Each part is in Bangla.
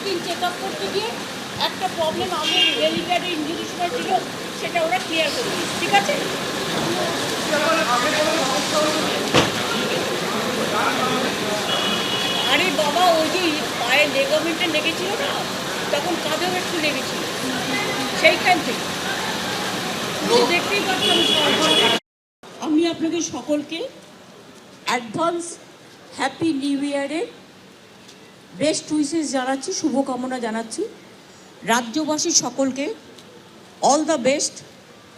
রুটিন চেক আপ করতে গিয়ে একটা প্রবলেম আমাদের রেলিটারি ইঞ্জুরিস ছিল সেটা ওরা ক্লিয়ার করে ঠিক আছে? আরে বাবা, ওই যে পায়ে লেগামেন্টে লেগেছিল না, তখন কাঁধেও একটু লেগেছিল, সেইখান থেকে। দেখতেই পাচ্ছেন, আমি আপনাদের সকলকে অ্যাডভান্স হ্যাপি নিউ ইয়ারের বেস্ট উইসেস জানাচ্ছি, শুভকামনা জানাচ্ছি। রাজ্যবাসী সকলকে all the best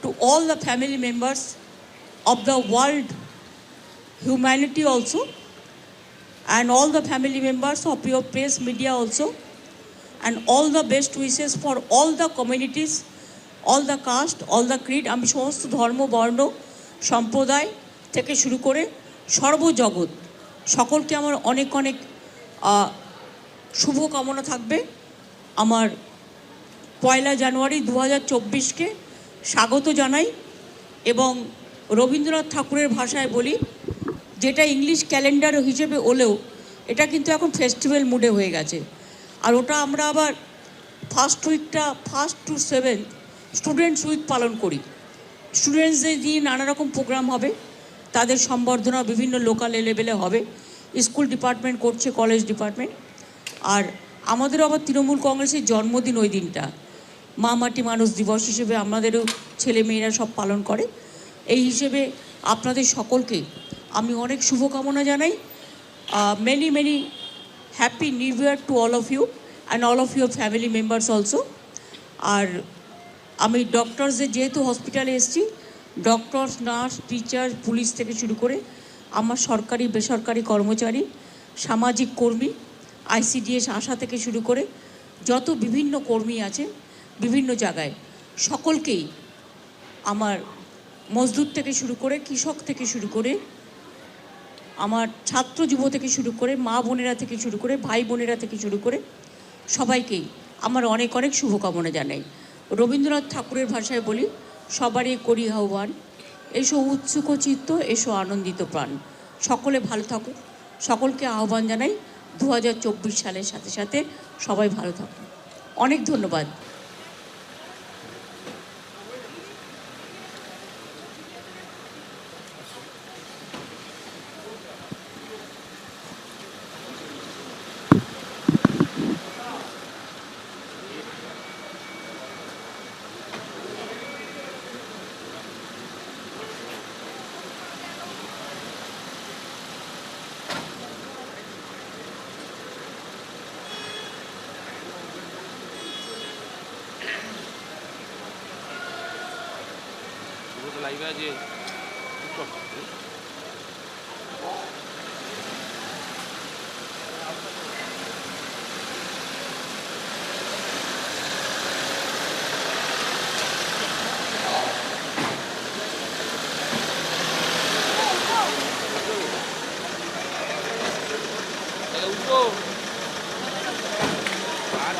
to all the family members of the world humanity also and all the family members of your press media also and all the best wishes for all the communities all the caste all the creed আমি সমস্ত ধর্ম, বর্ণ, সম্প্রদায় থেকে শুরু করে সর্বজগৎ সকলকে আমার অনেক অনেক আহ, শুভকামনা থাকবে আমার পয়লা জানুয়ারি দু হাজার চব্বিশকে স্বাগত জানাই এবং রবীন্দ্রনাথ ঠাকুরের ভাষায় বলি যেটা ইংলিশ ক্যালেন্ডার হিসেবে হলেও এটা কিন্তু এখন ফেস্টিভ্যাল মুডে হয়ে গেছে। আর ওটা আমরা আবার first উইকটা first to seven students week পালন করি। স্টুডেন্টসদের নিয়ে নানা রকম প্রোগ্রাম হবে তাদের সম্বর্ধনা বিভিন্ন লোকাল লেভেলে হবে। স্কুল ডিপার্টমেন্ট করছে কলেজ ডিপার্টমেন্ট। আর আমাদের আবার তৃণমূল কংগ্রেসের জন্মদিন ওই দিনটা। মা মাটি মানুষ দিবস হিসেবে আমাদেরও ছেলে মেয়েরা সব পালন করে। এই হিসেবে আপনাদের সকলকে আমি অনেক শুভকামনা জানাই। Many many happy new year to all of you and all of your family members also আর আমি ডক্টরসদের যেহেতু হসপিটালে এসেছি ডক্টরস নার্স টিচার পুলিশ থেকে শুরু করে আমার সরকারি, বেসরকারি কর্মচারী, সামাজিক কর্মী আইসিডিএস আশা থেকে শুরু করে যত বিভিন্ন কর্মী আছে বিভিন্ন জায়গায় সকলকেই আমার মজদুর থেকে শুরু করে কৃষক থেকে শুরু করে আমার ছাত্র যুব থেকে শুরু করে মা বোনেরা থেকে শুরু করে ভাই বোনেরা থেকে শুরু করে সবাইকেই আমার অনেক অনেক শুভকামনা জানাই। রবীন্দ্রনাথ ঠাকুরের ভাষায় বলি, সবারই করি আহ্বান এসো উৎসুক চিত্ত, এসো আনন্দিত প্রাণ। সকলে ভালো থাকুক। সকলকে আহ্বান জানাই দু হাজার চব্বিশ সালের সাথে সাথে সবাই ভালো থাকুন। অনেক ধন্যবাদ। পুরো লাইভে আছে উঠো আর